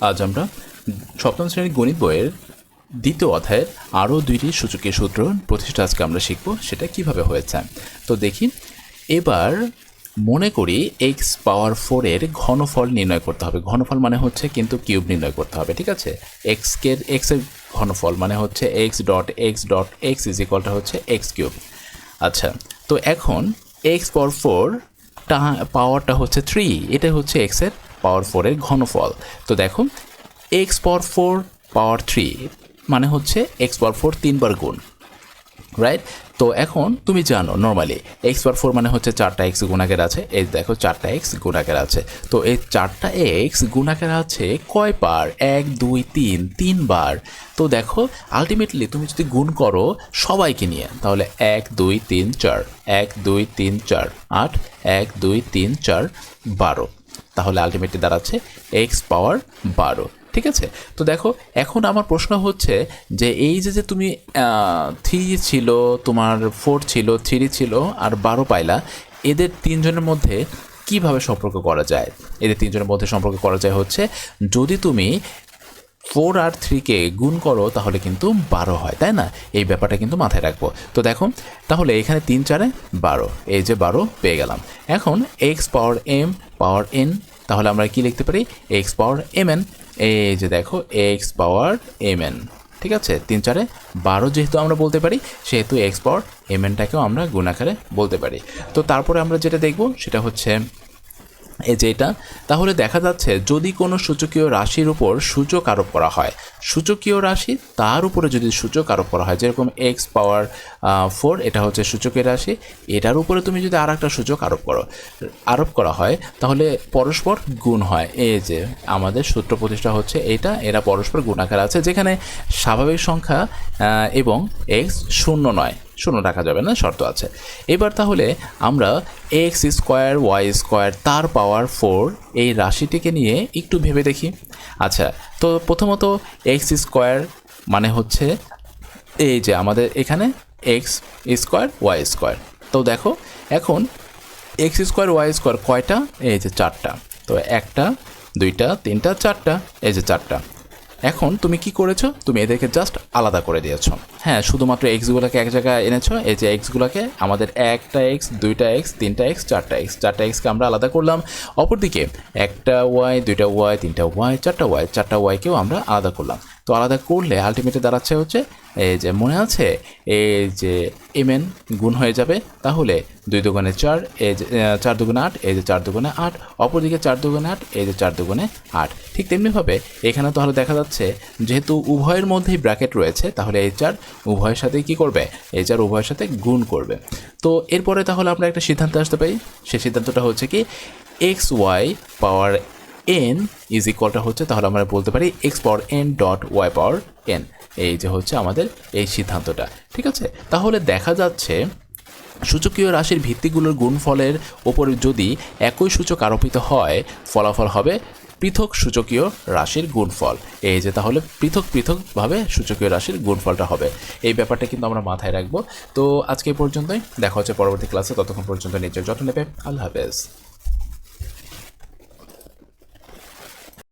আজ আমরা সপ্তম শ্রেণির গণিত বইয়ের দ্বিতীয় অধ্যায়ের আরও দুইটি সূচকীয় সূত্র প্রতিষ্ঠা আজকে আমরা শিখব, সেটা কীভাবে হয়েছে। তো দেখি, এবার মনে করি এক্স পাওয়ার ফোরের ঘনফল নির্ণয় করতে হবে। ঘনফল মানে হচ্ছে কিন্তু কিউব নির্ণয় করতে হবে, ঠিক আছে? এক্সকে এক্সের ঘনফল মানে হচ্ছে x dot x dot x is ইকলটা হচ্ছে এক্স কিউব আচ্ছা তো এখন এক্স পাওয়ার ফোর টা পাওয়ারটা হচ্ছে থ্রি এটা হচ্ছে এক্সের পাওয়ার ফোরের ঘনফল। তো দেখো x power four power three মানে হচ্ছে এক্স পাওয়ার ফোর তিনবার গুণ রাইট তো এখন তুমি জানো নর্মালি এক্স পাওয়ার ফোর মানে হচ্ছে চারটা এক্স গুণাকের আছে। এই দেখো, চারটা এক্স গুণাকের আছে। তো এই চারটা এক্স গুণাকের আছে কয় বার? এক, দুই, তিন তিনবার তো দেখো আলটিমেটলি তুমি যদি গুণ করো সবাইকে নিয়ে, তাহলে এক, দুই, তিন, চার। এক, দুই, তিন, চার। আট, এক, দুই, তিন, চার, বারো। তাহলে আলটিমেটলি দাঁড়াচ্ছে এক্স পাওয়ার বারো। ঠিক আছে? তো দেখো, এখন আমার প্রশ্ন হচ্ছে যে এই যে যে তুমি থ্রি ছিল, তোমার ফোর ছিল থ্রি ছিল আর বারো পাইলা, এদের তিনজনের মধ্যে কীভাবে সম্পর্ক করা যায়? এদের তিনজনের মধ্যে সম্পর্ক করা যায় হচ্ছে যদি তুমি ফোর আর থ্রিকে গুণ করো, তাহলে কিন্তু বারো হয়, তাই না? এই ব্যাপারটা কিন্তু মাথায় রাখব। তো দেখো, তাহলে এখানে তিন চারে বারো, এই যে বারো পেয়ে গেলাম। এখন x power m power n তাহলে আমরা কি লিখতে পারি? এক্স পাওয়ার এম এন এই যে দেখো এক্স পাওয়ার এম এন ঠিক আছে? তিন চারে বারো যেহেতু আমরা বলতে পারি, সেহেতু এক্স পাওয়ার এম এনটাকেও আমরা গুণাকারে বলতে পারি। তো তারপরে আমরা যেটা দেখব, সেটা হচ্ছে এই যে এটা, তাহলে দেখা যাচ্ছে যদি কোনো সূচকীয় রাশির উপর সূচক আরোপ করা হয়, সূচকীয় রাশি তার উপরে যদি সূচক আরোপ করা হয়, যেরকম এক্স পাওয়ার ফোর এটা হচ্ছে সূচকের রাশি, এটার উপরে তুমি যদি আর একটা সূচক আরোপ করো, আরোপ করা হয়, তাহলে পরস্পর গুণ হয়। এই যে আমাদের সূত্র প্রতিষ্ঠা হচ্ছে এটা, এরা পরস্পর গুণাকার আছে, যেখানে স্বাভাবিক সংখ্যা এবং এক্স শূন্য নয়। শূন্য রাখা যাবে না, শর্ত আছে। এবার তাহলে আমরা এক্স স্কোয়ার ওয়াই স্কোয়ার তার পাওয়ার ফোর এই রাশিটিকে নিয়ে একটু ভেবে দেখি। আচ্ছা তো প্রথমত এক্স স্কোয়ার মানে হচ্ছে এই যে আমাদের এখানে এক্স স্কোয়ার ওয়াই স্কোয়ার তো দেখো, এখন এক্স স্কোয়ার ওয়াই স্কোয়ার কয়টা? এই যে চারটা। তো একটা, দুইটা, তিনটা, চারটা, এই যে চারটা। এখন তুমি কি করেছ? তুমি এদেরকে জাস্ট আলাদা করে দিয়েছ। হ্যাঁ শুধুমাত্র এক্সগুলোকে এক জায়গায় এনেছো, এই যে এক্সগুলোকে আমাদের একটা এক্স দুইটা এক্স তিনটা এক্স চারটা এক্স চারটা এক্সকে আমরা আলাদা করলাম। অপরদিকে একটা ওয়াই দুইটা ওয়াই তিনটা ওয়াই চারটা ওয়াই চারটা ওয়াইকেও আমরা আলাদা করলাম। তো আলাদা করলে আলটিমেটলি দাঁড়াচ্ছে হচ্ছে, এই যে মনে আছে, এই যে এমএন গুণ হয়ে যাবে, তাহলে দুই দুগুণে চার, এই যে চার দুগুণে আট, এই যে চার দুগুণে আট, অপরদিকে চার দুগুণে আট, এই যে চার দুগুণে আট। ঠিক তেমনিভাবে এখানে তাহলে দেখা যাচ্ছে, যেহেতু উভয়ের মধ্যেই ব্র্যাকেট রয়েছে, তাহলে এই চার উভয়ের সাথে কি করবে? এই চার উভয়ের সাথে গুণ করবে। তো এরপরে তাহলে আমরা একটা সিদ্ধান্ত আসতে পারি। সেই সিদ্ধান্তটা হচ্ছে কি x y power n is ইকুয়ালটা হচ্ছে, তাহলে আমরা বলতে পারি x power n dot y power n এই যে হচ্ছে আমাদের এই সিদ্ধান্তটা, ঠিক আছে? তাহলে দেখা যাচ্ছে সূচকীয় রাশির ভিত্তিগুলোর গুণফলের ওপর যদি একই সূচক আরোপিত হয়, ফলাফল হবে পৃথক সূচকীয় রাশির গুণফল। এই যে তাহলে পৃথক পৃথকভাবে সূচকীয় রাশির গুণফলটা হবে। এই ব্যাপারটা কিন্তু আমরা মাথায় রাখব। তো আজকে পর্যন্তই। দেখা হচ্ছে পরবর্তী ক্লাসে। ততক্ষণ পর্যন্ত নিজের যত্ন নেবে। আল্লাহ হাফেজ।